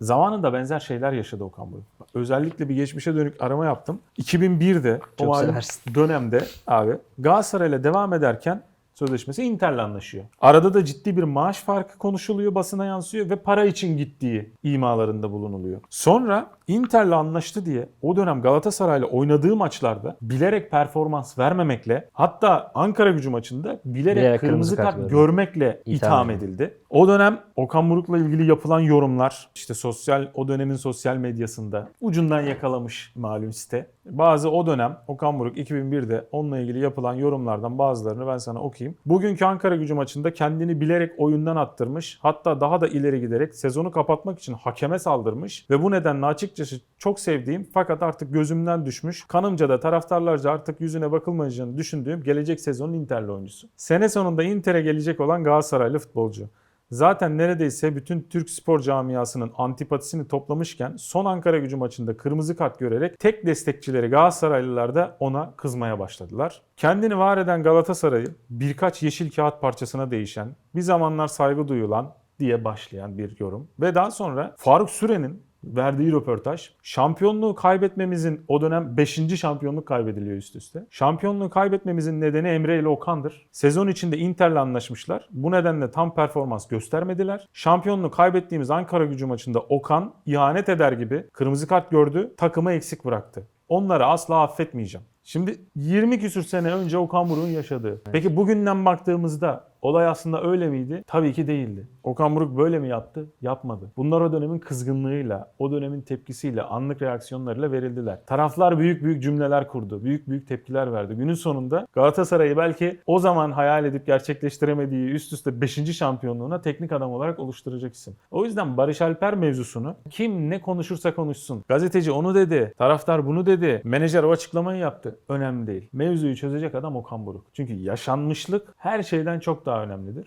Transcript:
Zamanında benzer şeyler yaşadı Okan Buruk. Özellikle bir geçmişe dönük arama yaptım. 2001'de o Çok malum seversin. dönemde abi Galatasaray'la devam ederken sözleşmesi Inter'le anlaşıyor. Arada da ciddi bir maaş farkı konuşuluyor, basına yansıyor ve para için gittiği imalarında bulunuluyor. Sonra Inter'le anlaştı diye o dönem Galatasaray'la oynadığı maçlarda bilerek performans vermemekle hatta Ankara gücü maçında bilerek, Bilerek kırmızı, kırmızı kart, kart görmekle İtham edildi. O dönem Okan Buruk'la ilgili yapılan yorumlar işte sosyal o dönemin sosyal medyasında ucundan yakalamış malum site. Bazı o dönem Okan Buruk 2001'de onunla ilgili yapılan yorumlardan bazılarını ben sana okuyayım. Bugünkü Ankara gücü maçında kendini bilerek oyundan attırmış. Hatta daha da ileri giderek sezonu kapatmak için hakeme saldırmış ve bu nedenle açıkçası çok sevdiğim fakat artık gözümden düşmüş. Kanımca da taraftarlarca artık yüzüne bakılmayacağını düşündüğüm gelecek sezonun Inter'li oyuncusu. Sene sonunda Inter'e gelecek olan Galatasaraylı futbolcu. Zaten neredeyse bütün Türk spor camiasının antipatisini toplamışken son Ankara gücü maçında kırmızı kart görerek tek destekçileri Galatasaraylılar da ona kızmaya başladılar. Kendini var eden Galatasaray'ı birkaç yeşil kağıt parçasına değişen, bir zamanlar saygı duyulan diye başlayan bir yorum. Ve daha sonra Faruk Süren'in verdiği röportaj. Şampiyonluğu kaybetmemizin o dönem 5. şampiyonluk kaybediliyor üst üste. Şampiyonluğu kaybetmemizin nedeni Emre ile Okan'dır. Sezon içinde Inter'le anlaşmışlar. Bu nedenle tam performans göstermediler. Şampiyonluğu kaybettiğimiz Ankara gücü maçında Okan ihanet eder gibi kırmızı kart gördü. Takımı eksik bıraktı. Onları asla affetmeyeceğim. Şimdi 20 küsür sene önce Okan Buruk'un yaşadığı. Peki bugünden baktığımızda olay aslında öyle miydi? Tabii ki değildi. Okan Buruk böyle mi yaptı? Yapmadı. Bunlar o dönemin kızgınlığıyla, o dönemin tepkisiyle, anlık reaksiyonlarıyla verildiler. Taraflar büyük büyük cümleler kurdu. Büyük büyük tepkiler verdi. Günün sonunda Galatasaray'ı belki o zaman hayal edip gerçekleştiremediği üst üste 5. şampiyonluğuna teknik adam olarak oluşturacak isim. O yüzden Barış Alper mevzusunu kim ne konuşursa konuşsun. Gazeteci onu dedi, taraftar bunu dedi, menajer o açıklamayı yaptı. Önemli değil. Mevzuyu çözecek adam Okan Buruk. Çünkü yaşanmışlık her şeyden çok daha önemlidir.